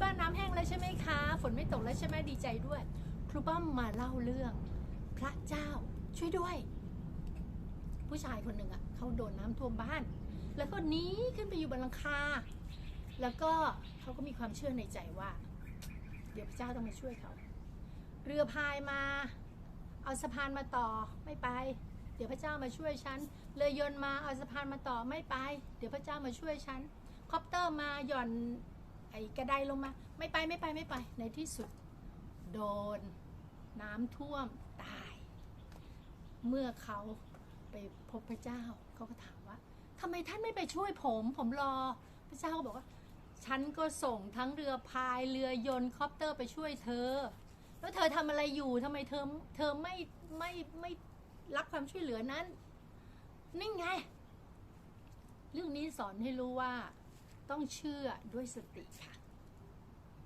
ที่บ้านน้ำแห้งแล้วใช่ไหมคะ ฝนไม่ตกแล้วใช่ไหมดีใจด้วย ครูป้อมมาเล่าเรื่อง พระเจ้าช่วยด้วย ผู้ชายคนหนึ่งอะเขาโดนน้ำท่วมบ้าน แล้วก็หนีขึ้นไปอยู่บนหลังคา แล้วก็เขาก็มีความเชื่อในใจว่า เดี๋ยวพระเจ้าต้องมาช่วยเขา เรือพายมา เอาสะพานมาต่อไม่ไป เดี๋ยวพระเจ้ามาช่วยฉันเรือยนต์มาเอาสะพานมาต่อไม่ไป เดี๋ยวพระเจ้ามาช่วยฉันคอปเตอร์มาหย่อน ไอ้กระไดลงมา ไม่ไปไม่ไปไม่ไป ในที่สุด โดน น้ำท่วมตาย เมื่อเขาไปพบพระเจ้าเขาก็ถามว่าทำไมท่านไม่ไปช่วยผม ผมรอ พระเจ้าก็บอกว่า ฉันก็ส่งทั้งเรือพายเรือยนต์คอปเตอร์ไปช่วยเธอ แล้วเธอทำอะไรอยู่ทำไมเธอเธอไม่ไม่ไม่รับความช่วยเหลือนั้นนี่ไง เรื่องนี้สอนให้รู้ว่า ต้องเชื่อด้วยสติค่ะ